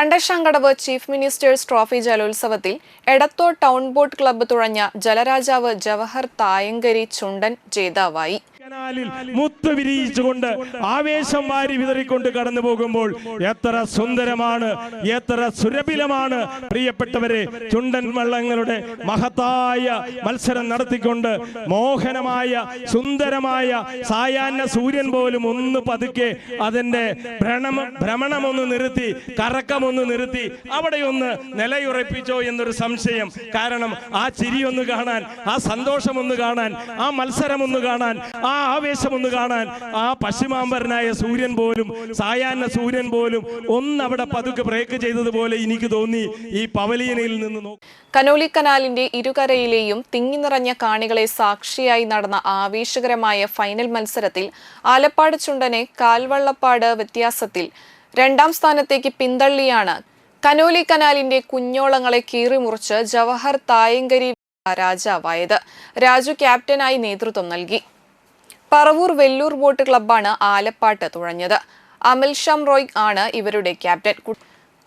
Kandassankadavu chief ministers trophy ജലോത്സവത്തിൽ Edathua town boat club തുഴഞ്ഞ ജലരാജാവ് ജവഹർ തായങ്കരി ചുണ്ടൻ ജേതാവായി. കനാലിൽ മുത്ത് വിരിയിച്ചുകൊണ്ട് ആവേശം വാരി വിതറിക്കൊണ്ട് കടന്നു പോകുമ്പോൾ എത്ര സുന്ദരമാണ് എത്ര സുരഭിലമാണ്. പ്രിയപ്പെട്ടവരെ ചുണ്ടൻ വള്ളങ്ങളുടെ മഹത്തായ മത്സരം നടത്തിക്കൊണ്ട് മോഹനമായ സുന്ദരമായ സായാഹ്ന സൂര്യൻ പോലും ഒന്ന് പതുക്കെ അതിന്റെ ഭ്രമണം ഭ്രമണമൊന്ന് നിർത്തി കറക്കമൊന്ന് നിർത്തി അവിടെയൊന്ന് നിലയുറപ്പിച്ചോ എന്നൊരു സംശയം. കാരണം ആ ചിരിയൊന്ന് കാണാൻ ആ സന്തോഷമൊന്ന് കാണാൻ ആ മത്സരമൊന്ന് കാണാൻ ആ ആവേശമൊന്ന് കാണാൻ ആ പശ്ചിമാംബരനായ സൂര്യൻ പോലും സായാഹ്ന സൂര്യൻ പോലും ഒന്ന് അവിടെ പതുക്കെ ബ്രേക്ക് ചെയ്തതുപോലെ എനിക്ക് തോന്നി ഈ പവലിയനയിൽ നിന്ന് കനോലി കനാലിന്റെ ഇരുകരയിലെയും തിങ്ങി നിറഞ്ഞ കാണികളെ സാക്ഷിയായി നടന്ന ആവേശകരമായ ഫൈനൽ മത്സരത്തിൽ ആലപ്പാട് ചുണ്ടനെ കാൽവള്ളപ്പാട് വ്യത്യാസത്തിൽ രണ്ടാം സ്ഥാനത്തേക്ക് പിന്തള്ളിയാണ് കനോലി കനാലിന്റെ കുഞ്ഞോളങ്ങളെ കീറിമുറിച്ച് ജവഹർ തായങ്കരി രാജാവായത്. രാജു ക്യാപ്റ്റനായി നേതൃത്വം നൽകി. പറവൂർ വെല്ലൂർ ബോട്ട് ക്ലബ്ബാണ് ആലപ്പാട്ട് തുഴഞ്ഞത്. അമൽ ഷം റോയ് ആണ് ഇവരുടെ ക്യാപ്റ്റൻ.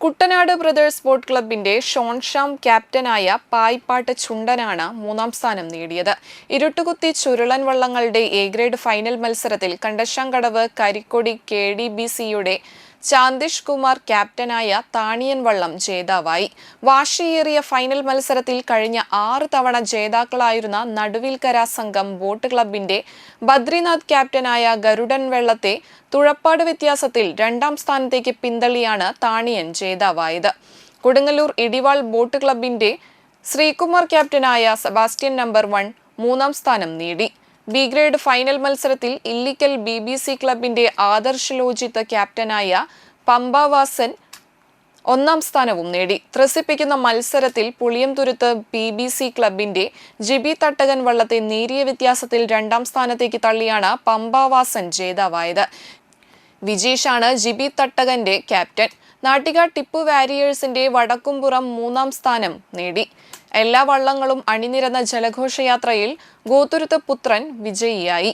കുട്ടനാട് ബ്രദേഴ്സ് ബോട്ട് ക്ലബിന്റെ ഷോൺഷാം ക്യാപ്റ്റനായ പായ്പാട്ട് ചുണ്ടനാണ് മൂന്നാം സ്ഥാനം നേടിയത്. ഇരുട്ടുകുത്തി ചുരുളൻ വള്ളങ്ങളുടെ എ ഗ്രേഡ് ഫൈനൽ മത്സരത്തിൽ Kandassankadavu Karikkodi K D B സിയുടെ ചാന്ദിഷ് കുമാർ ക്യാപ്റ്റനായ താണിയൻ വള്ളം ജേതാവായി. വാശിയേറിയ ഫൈനൽ മത്സരത്തിൽ കഴിഞ്ഞ ആറ് തവണ ജേതാക്കളായിരുന്ന നടുവിൽക്കര സംഘം ബോട്ട് ക്ലബിന്റെ ബദ്രിനാഥ് ക്യാപ്റ്റനായ ഗരുഡൻ വെള്ളത്തെ തുഴപ്പാട് വ്യത്യാസത്തിൽ രണ്ടാം സ്ഥാനത്തേക്ക് പിന്തള്ളിയാണ് താണിയൻ ജേതാവായത്. കൊടുങ്ങല്ലൂർ ഇടിവാൾ ബോട്ട് ക്ലബിന്റെ ശ്രീകുമാർ ക്യാപ്റ്റനായ സെബാസ്റ്റ്യൻ നമ്പർ വൺ മൂന്നാം സ്ഥാനം നേടി. ബി ഗ്രേഡ് ഫൈനൽ മത്സരത്തിൽ ഇല്ലിക്കൽ ബി ബി സി ക്ലബിന്റെ ആദർശ് ലോജിത്ത് ക്യാപ്റ്റനായ പമ്പാവാസൻ ഒന്നാം സ്ഥാനവും നേടി. ത്രസിപ്പിക്കുന്ന മത്സരത്തിൽ പുളിയംതുരുത്ത് ബി ബി സി ക്ലബിന്റെ ജിബി തട്ടകൻ വള്ളത്തെ നേരിയ വ്യത്യാസത്തിൽ രണ്ടാം സ്ഥാനത്തേക്ക് തള്ളിയാണ് പമ്പാവാസൻ ജേതാവായത്. വിജീഷാണ് ജിബി തട്ടകന്റെ ക്യാപ്റ്റൻ നാട്ടിക ടിപ്പു വാരിയേഴ്സിന്റെ വടക്കുംപുറം മൂന്നാം സ്ഥാനം നേടി. എല്ലാ വള്ളങ്ങളും അണിനിരന്ന ജലഘോഷയാത്രയിൽ ഗോതുരുത്ത പുത്രൻ വിജയിയായി.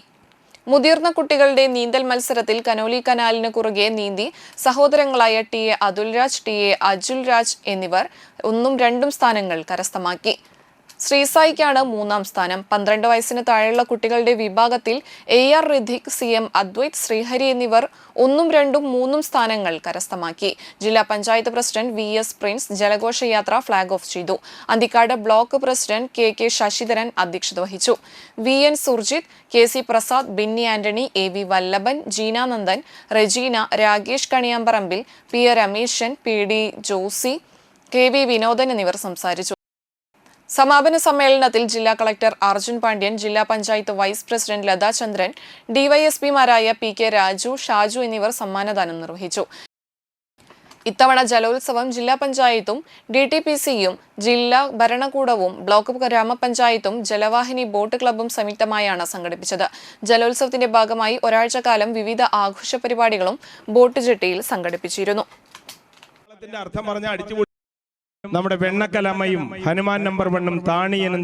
മുതിർന്ന കുട്ടികളുടെ നീന്തൽ മത്സരത്തിൽ കനോലി കനാലിന് കുറുകെ നീന്തി സഹോദരങ്ങളായ T A Athulraj T A Ajul Raj എന്നിവർ ഒന്നും രണ്ടും സ്ഥാനങ്ങൾ കരസ്ഥമാക്കി. ശ്രീസായിക്കാണ് മൂന്നാം സ്ഥാനം. പന്ത്രണ്ട് വയസ്സിന് താഴെയുള്ള കുട്ടികളുടെ വിഭാഗത്തിൽ A R Ridhik C M Adwaith Sreehari എന്നിവർ ഒന്നും രണ്ടും മൂന്നും സ്ഥാനങ്ങൾ കരസ്ഥമാക്കി. ജില്ലാ panchayat president V S Prince ജലഘോഷയാത്ര flag off ചെയ്തു. Anthikkad block president K K Sasidharan അധ്യക്ഷത വഹിച്ചു. V N Surjith K C Prasad Binny Antony A V Vallabhan Jeenanandan Regina Rakesh Kaniyamparambil P A Rameshan P D Josy K V Vinodan എന്നിവർ സംസാരിച്ചു. സമാപന സമ്മേളനത്തിൽ ജില്ലാ collector Arjun Pandian ജില്ലാ panchayat vice president Latha Chandran ഡിവൈഎസ്പിമാരായ P K Raju Shaju എന്നിവർ സമ്മാനദാനം നിർവഹിച്ചു. ഇത്തവണ ജലോത്സവം ജില്ലാ പഞ്ചായത്തും ഡി ടി പി സിയും ജില്ലാ ഭരണകൂടവും ബ്ലോക്ക് ഗ്രാമപഞ്ചായത്തും ജലവാഹിനി ബോട്ട് ക്ലബ്ബും സംയുക്തമായാണ് സംഘടിപ്പിച്ചത്. ജലോത്സവത്തിന്റെ ഭാഗമായി ഒരാഴ്ചക്കാലം വിവിധ ആഘോഷ പരിപാടികളും ബോട്ട് ജെട്ടിയിൽ സംഘടിപ്പിച്ചിരുന്നു. നമ്മുടെ വെണ്ണക്കലമ്മയും ഹനുമാൻ നമ്പർ വണ്ണും താണിയനും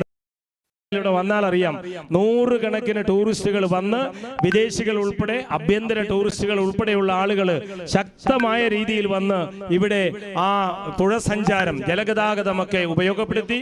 ഇവിടെ വന്നാൽ അറിയാം. നൂറുകണക്കിന് ടൂറിസ്റ്റുകൾ വന്ന് വിദേശികൾ ഉൾപ്പെടെ ആഭ്യന്തര ടൂറിസ്റ്റുകൾ ഉൾപ്പെടെയുള്ള ആളുകൾ ശക്തമായ രീതിയിൽ വന്ന് ഇവിടെ ആ തുഴസഞ്ചാരം ജലഗതാഗതമൊക്കെ ഉപയോഗപ്പെടുത്തി